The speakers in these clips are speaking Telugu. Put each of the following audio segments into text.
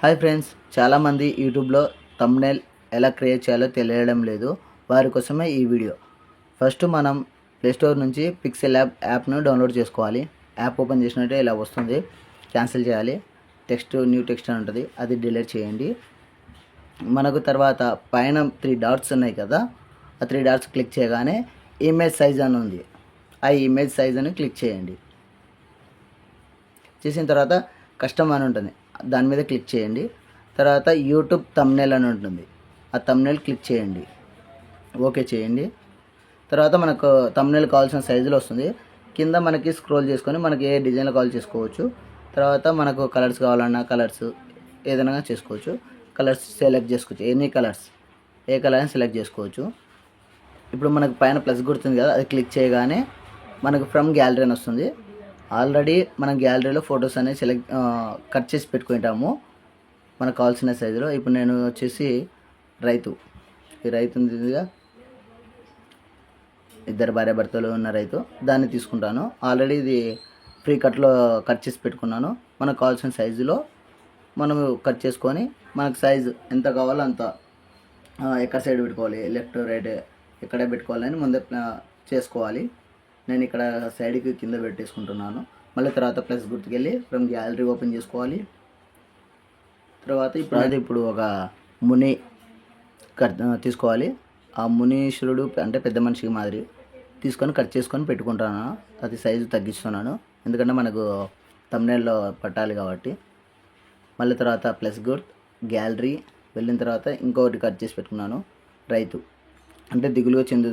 హాయ్ ఫ్రెండ్స్ చాలామంది యూట్యూబ్లో తమ్నెల్ ఎలా క్రియేట్ చేయాలో తెలియడం లేదు. వారి కోసమే ఈ వీడియో. ఫస్ట్ మనం ప్లేస్టోర్ నుంచి పిక్సెల్ యాప్ యాప్ను డౌన్లోడ్ చేసుకోవాలి. యాప్ ఓపెన్ చేసినట్టే ఇలా వస్తుంది. క్యాన్సిల్ చేయాలి. టెక్స్ట్ న్యూ టెక్స్ట్ అని ఉంటుంది. అది డిలీట్ చేయండి. మనకు తర్వాత పైన త్రీ డాట్స్ ఉన్నాయి కదా ఆ త్రీ డాట్స్ క్లిక్ చేయగానే ఇమేజ్ సైజ్ అని ఉంది. ఆ ఇమేజ్ సైజ్ అని క్లిక్ చేయండి. చేసిన తర్వాత కష్టం అని ఉంటుంది. దాని మీద క్లిక్ చేయండి. తర్వాత యూట్యూబ్ తమ్నెల్ అని ఉంటుంది. ఆ తమ్నెల్ క్లిక్ చేయండి. ఓకే చేయండి. తర్వాత మనకు తమ్నెల్ కావాల్సిన సైజులో వస్తుంది. కింద మనకి స్క్రోల్ చేసుకొని మనకి ఏ డిజైన్లో కాల్ చేసుకోవచ్చు. తర్వాత మనకు కలర్స్ కావాలన్నా కలర్స్ ఏదైనా చేసుకోవచ్చు. కలర్స్ సెలెక్ట్ చేసుకోవచ్చు. ఎనీ కలర్స్ ఏ కలర్ అయినా సెలెక్ట్ చేసుకోవచ్చు. ఇప్పుడు మనకు పైన ప్లస్ గుర్తుంది కదా అది క్లిక్ చేయగానే మనకు ఫ్రమ్ గ్యాలరీ అని వస్తుంది. ఆల్రెడీ మనం గ్యాలరీలో ఫొటోస్ అనేవి సెలెక్ట్ కట్ చేసి పెట్టుకుంటాము. మనకు కావాల్సిన సైజులో. ఇప్పుడు నేను వచ్చేసి రైతు. ఈ రైతు ఉందిగా ఇద్దరు భార్య భర్తలు ఉన్న రైతు. దాన్ని తీసుకుంటాను. ఆల్రెడీ ఇది ఫ్రీ కట్లో కట్ చేసి పెట్టుకున్నాను. మనకు కావాల్సిన సైజులో మనము కట్ చేసుకొని మనకు సైజు ఎంత కావాలో అంత ఎక్కడ సైడ్ పెట్టుకోవాలి? లెఫ్ట్ రైట్ ఎక్కడ పెట్టుకోవాలని ముందే చేసుకోవాలి. నేను ఇక్కడ సైడ్కి కింద పెట్టేసుకుంటున్నాను. మళ్ళీ తర్వాత ప్లస్ గుర్తుకెళ్ళి ఫ్రమ్ గ్యాలరీ ఓపెన్ చేసుకోవాలి. తర్వాత ఇప్పుడు అది. ఇప్పుడు ఒక ముని కట్ తీసుకోవాలి. ఆ మునీశ్వరుడు అంటే పెద్ద మనిషికి మాదిరి తీసుకొని కట్ చేసుకొని పెట్టుకుంటాను. అది సైజు తగ్గిస్తున్నాను. ఎందుకంటే మనకు తమ్నేల్లో పట్టాలి కాబట్టి. మళ్ళీ తర్వాత ప్లస్ గుర్త్ గ్యాలరీ వెళ్ళిన తర్వాత ఇంకొకటి కట్ చేసి పెట్టుకున్నాను. రైతు. అంటే దిగులుగా చెందు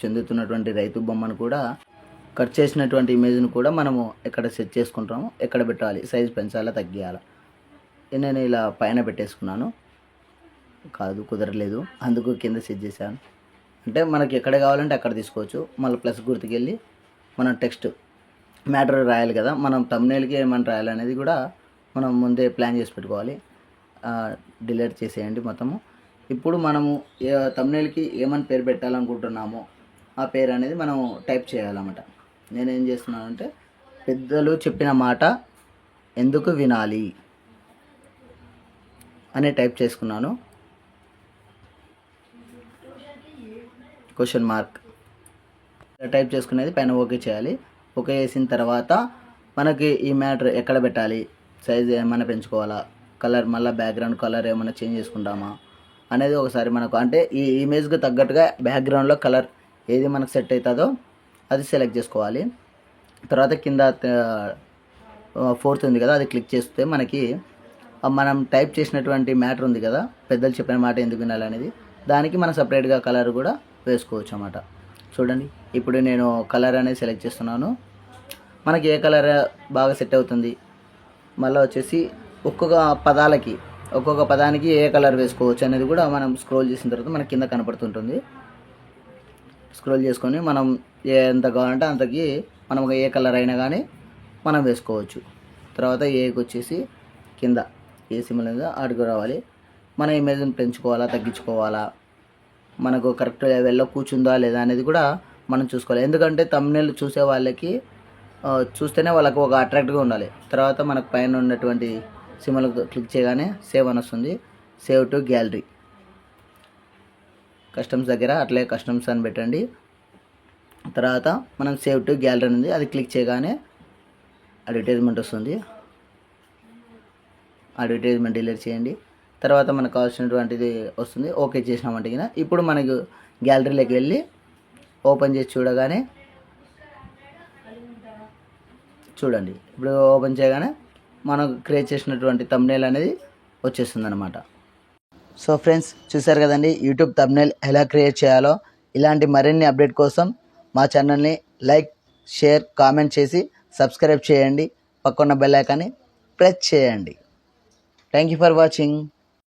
చెందుతున్నటువంటి రైతు బొమ్మను కూడా కట్ చేసినటువంటి ఇమేజ్ను కూడా మనము ఎక్కడ సెట్ చేసుకుంటాము ఎక్కడ పెట్టాలి సైజ్ పెంచాలా తగ్గియాలా. నేను ఇలా పైన పెట్టేసుకున్నాను. కాదు కుదరలేదు. అందుకు కింద సెట్ చేశాను. అంటే మనకి ఎక్కడ కావాలంటే అక్కడ తీసుకోవచ్చు. మళ్ళీ ప్లస్ గుర్తుకెళ్ళి మనం టెక్స్ట్ మ్యాటర్ రాయాలి కదా. మనం తమ్నేల్కి ఏమని రాయాలి అనేది కూడా మనం ముందే ప్లాన్ చేసి పెట్టుకోవాలి. డిలీట్ చేసేయండి మొత్తము. ఇప్పుడు మనము తమ్నేల్కి ఏమని పేరు పెట్టాలనుకుంటున్నామో ఆ పేరు అనేది మనం టైప్ చేయాలన్నమాట. నేనేం చేస్తున్నానంటే పెద్దలు చెప్పిన మాట ఎందుకు వినాలి అని టైప్ చేసుకున్నాను. క్వశ్చన్ మార్క్ టైప్ చేసుకునేది పైన ఓకే చేయాలి. ఓకే చేసిన తర్వాత మనకి ఈ మ్యాటర్ ఎక్కడ పెట్టాలి? సైజ్ ఏమైనా పెంచుకోవాలా? కలర్ మళ్ళీ బ్యాక్గ్రౌండ్ కలర్ ఏమైనా చేంజ్ చేసుకుంటామా? అనేది ఒకసారి మనకు అంటే ఈ ఇమేజ్కి తగ్గట్టుగా బ్యాక్గ్రౌండ్లో కలర్ ఏది మనకు సెట్ అవుతుందో అది సెలెక్ట్ చేసుకోవాలి. తర్వాత కింద ఫోర్త్ ఉంది కదా అది క్లిక్ చేస్తే మనకి మనం టైప్ చేసినటువంటి మ్యాటర్ ఉంది కదా పెద్దలు చెప్పిన మాట ఎందుకు వినాలనేది దానికి మనం సపరేట్గా కలర్ కూడా వేసుకోవచ్చు అన్నమాట. చూడండి ఇప్పుడు నేను కలర్ అనేది సెలెక్ట్ చేస్తున్నాను. మనకి ఏ కలర్ బాగా సెట్ అవుతుంది? మళ్ళీ వచ్చేసి ఒక్కొక్క పదాలకి ఒక్కొక్క పదానికి ఏ కలర్ వేసుకోవచ్చు అనేది కూడా మనం స్క్రోల్ చేసిన తర్వాత మనకి కింద కనపడుతుంటుంది. స్క్రోల్ చేసుకొని మనం ఏ ఎంత కావాలంటే అంతకి మనం ఏ కలర్ అయినా కానీ మనం వేసుకోవచ్చు. తర్వాత ఏకి వచ్చేసి కింద ఏ సిమ్ల మీద ఆడికి రావాలి. మన ఇమేజ్ని పెంచుకోవాలా తగ్గించుకోవాలా? మనకు కరెక్ట్ లెవెల్లో కూర్చుందా లేదా అనేది కూడా మనం చూసుకోవాలి. ఎందుకంటే తమ్నేల్ చూసే వాళ్ళకి చూస్తేనే వాళ్ళకు ఒక అట్రాక్ట్గా ఉండాలి. తర్వాత మనకు పైన ఉన్నటువంటి సిమ్లు క్లిక్ చేయగానే సేవ్ అని వస్తుంది. సేవ్ టు గ్యాలరీ కస్టమ్స్ దగ్గర అట్లే కస్టమ్స్ అని పెట్టండి. తర్వాత మనం సేవ్ టు గ్యాలరీ ఉంది. అది క్లిక్ చేయగానే అడ్వర్టైజ్మెంట్ వస్తుంది. అడ్వర్టైజ్మెంట్ డిలీట్ చేయండి. తర్వాత మనకు కావాల్సినటువంటిది వస్తుంది. ఓకే చేసినామంటే కదా ఇప్పుడు మనకు గ్యాలరీలోకి వెళ్ళి ఓపెన్ చేసి చూడగానే చూడండి. ఇప్పుడు ఓపెన్ చేయగానే మనం క్రియేట్ చేసినటువంటి తమ్నేల్ అనేది వచ్చేస్తుంది అనమాట సో ఫ్రెండ్స్ చూసారు కదండి యూట్యూబ్ తమ్నేల్ ఎలా క్రియేట్ చేయాలో. ఇలాంటి మరిన్ని అప్డేట్ కోసం మా ఛానల్ని లైక్ షేర్ కామెంట్ చేసి సబ్స్క్రైబ్ చేయండి. పక్కన్న బెల్ ఐకాన్ని ప్రెస్ చేయండి. Thank you for watching.